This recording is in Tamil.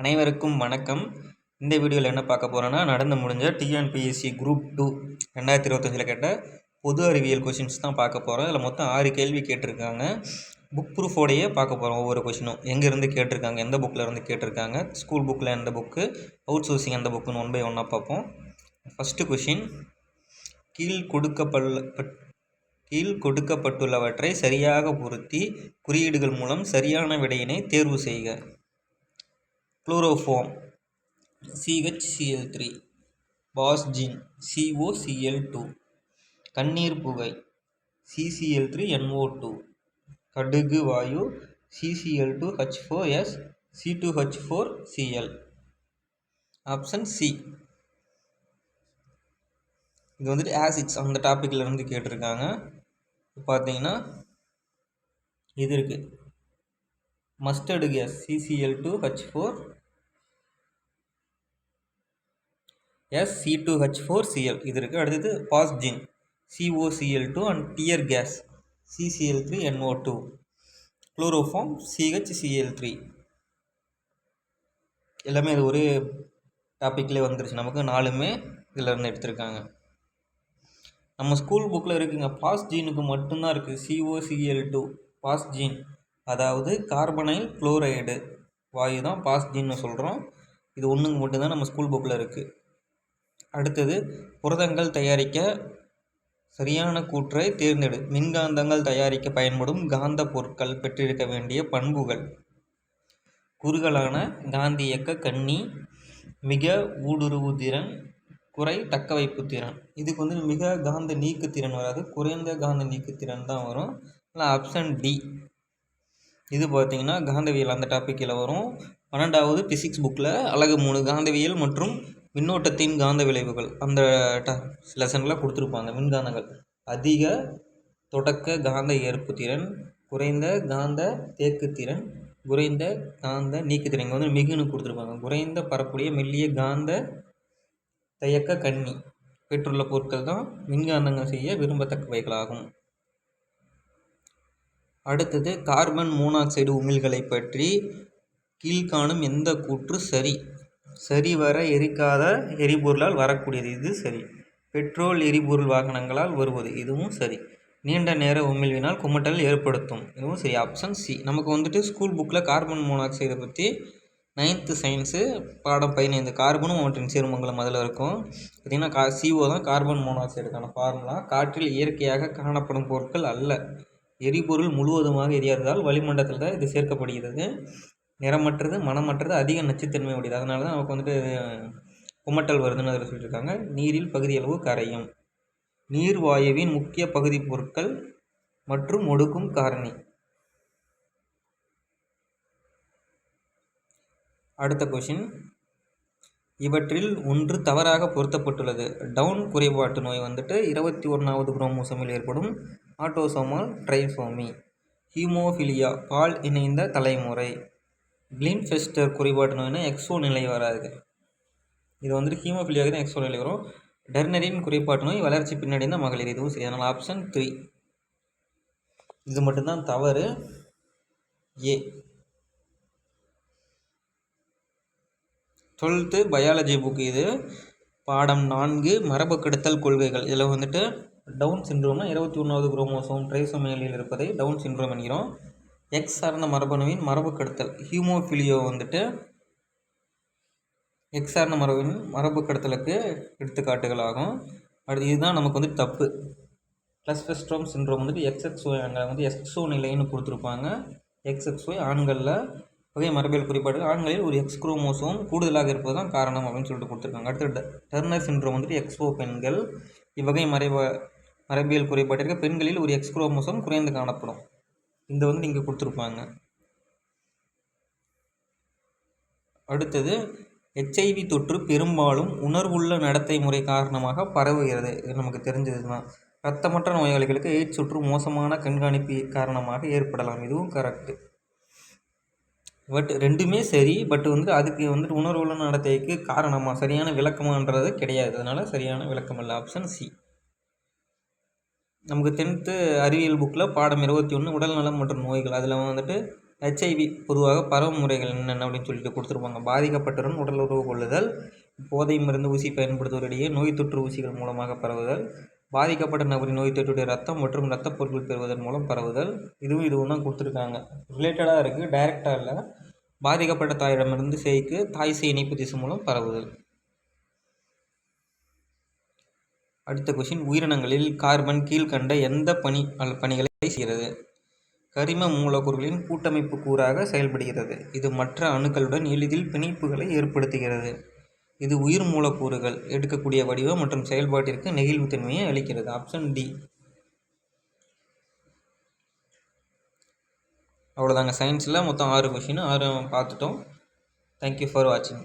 அனைவருக்கும் வணக்கம். இந்த வீடியோவில் என்ன பார்க்க போகிறோன்னா நடந்து முடிஞ்ச டிஎன்பிஎஸ்சி குரூப் டூ ரெண்டாயிரத்தி இருபத்தஞ்சில் கேட்ட பொது அறிவியல் கொஷின்ஸ் தான் பார்க்க போகிறோம் இதில் மொத்தம் ஆறு கேள்வி கேட்டிருக்காங்க. புக் ப்ரூஃபோடையே பார்க்க போகிறோம் ஒவ்வொரு கொஷினும் எங்கேருந்து கேட்டிருக்காங்க எந்த புக்கில் இருந்து கேட்டிருக்காங்க ஸ்கூல் புக்கில் எந்த புக்கு அவுட் சோர்சிங் எந்த புக்குன்னு ஒன் பை ஒன்னாக பார்ப்போம். ஃபஸ்ட்டு கொஷின் கீழ் கொடுக்கப்பள்ள பட் கீழ் கொடுக்கப்பட்டுள்ளவற்றை சரியாக பொருத்தி குறியீடுகள் மூலம் சரியான விடையினை தேர்வு செய்க. Chloroform C H C L three phosgene C O C L two கண்ணீர் புகை C C L three N O two கடுகு வாயு C C L two H four S C two H four C L option C இது வந்துட்டு ஆசிட்ஸ் அந்த டாப்பிக்கில் இருந்து கேட்டிருக்காங்க. இப்போ பார்த்தீங்கன்னா இது இருக்குது mustard gas C C L two H four S C two H four C L இது இருக்குது அடுத்தது phosgene C O C L two and tear gas C C L three N O two chloroform C H C L three எல்லாமே அது ஒரே டாப்பிக்லேயே வந்துருச்சு. நமக்கு நாலுமே இதில் இருந்து எடுத்திருக்காங்க. நம்ம ஸ்கூல் புக்கில் இருக்குங்க. பாஸ் ஜீனுக்கு மட்டும்தான் இருக்குது C O C L two phosgene அதாவது கார்பனைல் குளோரைடு வாயு தான் பாஸ் ஜீன்னு சொல்கிறோம் இது ஒன்றுக்கு மட்டும்தான் நம்ம ஸ்கூல் புக்கில் இருக்குது அடுத்தது புரதங்கள் தயாரிக்க சரியான கூற்றை தேர்ந்தெடு. மின்காந்தங்கள் தயாரிக்க பயன்படும் காந்த பொருட்கள் பெற்றிருக்க வேண்டிய பண்புகள். குறுகலான காந்தியக்க கண்ணி மிக ஊடுருவு திறன் குறை தக்க வைப்பு திறன். இதுக்கு வந்து மிக காந்த நீக்குத்திறன் வராது. குறைந்த காந்த நீக்குத்திறன் தான் வரும். ஆனால் ஆப்ஷன் டி இது பார்த்தீங்கன்னா காந்தவியல் அந்த டாப்பிக்கில் வரும். பன்னெண்டாவது பிசிக்ஸ் புக்கில் அழகு மூணு. காந்தவியல் மற்றும் மின்னோட்டத்தின் காந்த விளைவுகள். அந்த ட லெசனில் கொடுத்துருப்பாங்க. மின்காந்தங்கள். அதிக தொடக்க காந்த ஏற்பு திறன் குறைந்த காந்த தேக்கு திறன் குறைந்த காந்த நீக்குத்திறன் இங்கே வந்து மிகுன்னு கொடுத்துருப்பாங்க. குறைந்த பரப்புடைய மெல்லிய காந்த தயக்க கண்ணி. பெற்றுள்ள பொருட்கள் தான் மின்காந்தங்கள் செய்ய விரும்பத்தக்கவைகளாகும். அடுத்தது கார்பன் மோனாக்சைடு உமிழ்களை பற்றி கீழ்காணும் எந்த கூற்று சரி? சரிவர எரிக்காத எரிபொருளால் வரக்கூடியது. இது சரி. பெட்ரோல் எரிபொருள் வாகனங்களால் வருவது. இதுவும் சரி. நீண்ட நேர உமிழ்வினால் குமட்டல் ஏற்படுத்தும். இதுவும் சரி. ஆப்ஷன் சி நமக்கு வந்துட்டு ஸ்கூல் புக்கில் கார்பன் மோனாக்சைடை பற்றி நைன்த்து சயின்ஸு பாடம் பதினைந்து. கார்பனும் அவற்றின் சேர்மங்களும் அதில் இருக்கும். பார்த்திங்கன்னா கா சிஓ தான் கார்பன் மோனாக்சைடுக்கான ஃபார்முலா காற்றில் இயற்கையாக காணப்படும் பொருட்கள் அல்ல. எரிபொருள் முழுவதுமாக எரியாததால் வளிமண்டலத்தில் தான் இது சேர்க்கப்படுகிறது. நிறமற்றது மனமற்றது அதிக நச்சுத்தன்மை உடையது. அதனால தான் நமக்கு வந்துட்டு குமட்டல் வருதுன்னு அதில் சொல்லியிருக்காங்க நீரில் பகுதியளவு கரையும். நீர் வாயுவின் முக்கிய பகுதி பொருட்கள் மற்றும் ஒடுக்கும் காரணி. அடுத்த கொஷின் இவற்றில் ஒன்று தவறாக பொருத்தப்பட்டுள்ளது. டவுன் குறைபாட்டு நோய் வந்துட்டு இருபத்தி ஒன்றாவது குரோமோசோமில் ஏற்படும் ஆட்டோசோமல் ட்ரைசோமி. ஹீமோஃபிலியா பால் இணைந்த தலைமுறை. கிளீன்ஃபெஸ்டர் குறைபாட்டு நோய்னா எக்ஸோ நிலை வராது. இது வந்துட்டு ஹீமோஃபிலியாவுக்கு தான் எக்ஸோ நிலை வரும். டெர்னரின் குறைபாட்டு நோய் வளர்ச்சி தான் மகளிர். இதுவும் சரி. அதனால் ஆப்ஷன் த்ரீ இது மட்டும்தான் தவறு. ஏ டுவெல்த்து பயாலஜி புக் இது. பாடம் நான்கு மரபு கெடுத்தல் கொள்கைகள். இதில் வந்துட்டு டவுன் சின்ரோம்னா இருபத்தி ஒன்றாவது குரோமோசோம் ட்ரைசோமேலியில் இருப்பதை டவுன் சின்ரோம் என்கிறோம். எக்ஸ் சார்ந்த மரபணுவின் மரபு கடத்தல் ஹியூமோஃபிலியோ வந்துட்டு எக்ஸ் சார்ந்த மரபின் மரபு கடத்தலுக்கு எடுத்துக்காட்டுகளாகும். அடுத்து இதுதான் நமக்கு வந்து தப்பு. ப்ளஸ் ஃபெஸ்ட்ரோம் சின்ரோம் வந்துட்டு எக்ஸ்எக்ஸ்ஒய் அங்கே வந்து எக்ஸ்ஓ நிலைன்னு கொடுத்துருப்பாங்க. எக்ஸ்எக்ஸ்ஒய் ஆண்களில் வகை மரபியல் குறிப்பாடு ஆண்களில் ஒரு எக்ஸ் குரோமோசோம் கூடுதலாக இருப்பது தான் காரணம் அப்படின்னு சொல்லிட்டு கொடுத்துருக்காங்க. அடுத்து டர்னர் சின்ரோம் வந்துட்டு எக்ஸ்ஓ பெண்கள் இவ்வகை மறைவ மரபியல் குறைபாட்டிற்கு பெண்களில் ஒரு எக்ஸ் குரோமோசோம் குறைந்து காணப்படும். இந்த வந்து இங்கே கொடுத்துருப்பாங்க. அடுத்தது ஹெச்ஐவி தொற்று பெரும்பாலும் உணர்வுள்ள நடத்தை முறை காரணமாக பரவுகிறது. இது நமக்கு தெரிஞ்சது தான் ரத்தமற்ற நோயாளிகளுக்கு எய்ட்ஸ் தொற்று மோசமான கண்காணிப்பு காரணமாக ஏற்படலாம். இதுவும் கரெக்டு பட் ரெண்டுமே சரி. பட் வந்து அதுக்கு வந்துட்டு உணர்வுள்ள நடத்தைக்கு காரணமாக சரியான விளக்கமான்றது கிடையாது. அதனால் சரியான விளக்கம் இல்லை. ஆப்ஷன் சி நமக்கு டென்த்து அறிவியல் புக்கில் பாடம் இருபத்தி ஒன்று உடல்நலம் மற்றும் நோய்கள். அதில் வந்துட்டு ஹெச்ஐவி பொதுவாக பரவும் முறைகள் என்னென்ன அப்படின்னு சொல்லிட்டு கொடுத்துருப்பாங்க. பாதிக்கப்பட்டவருடன் உடல் உறவு கொள்ளுதல் போதை மருந்து ஊசி பயன்படுத்துவோரிடையே நோய் தொற்று ஊசிகள் மூலமாக பரவுதல் பாதிக்கப்பட்ட நபரின் நோய் தொற்றுடைய ரத்தம் மற்றும் ரத்தப் பொருட்கள் பெறுவதன் மூலம் பரவுதல். இதுவும் இதுவும் தான் கொடுத்துருக்காங்க. ரிலேட்டடாக இருக்குது டைரெக்டாக இல்லை. பாதிக்கப்பட்ட தாயிடமிருந்து சேய்க்கு தாய் சேய் இணைப்பு திசு மூலம் பரவுதல். அடுத்த கொஷின் உயிரினங்களில் கார்பன் கீழ்கண்ட எந்த பணி பணிகளை செய்கிறது? கரிம மூலக்கூறுகளின் கூட்டமைப்பு கூறாக செயல்படுகிறது. இது மற்ற அணுக்களுடன் எளிதில் பிணைப்புகளை ஏற்படுத்துகிறது. இது உயிர் மூலக்கூறுகள் எடுக்கக்கூடிய வடிவம் மற்றும் செயல்பாட்டிற்கு நெகிழ்வுத்தன்மையை அளிக்கிறது. ஆப்ஷன் டி அவ்வளோதாங்க சயின்ஸில் மொத்தம் ஆறு கொஷின் ஆறு பார்த்துட்டோம். தேங்க்யூ ஃபார் வாட்சிங்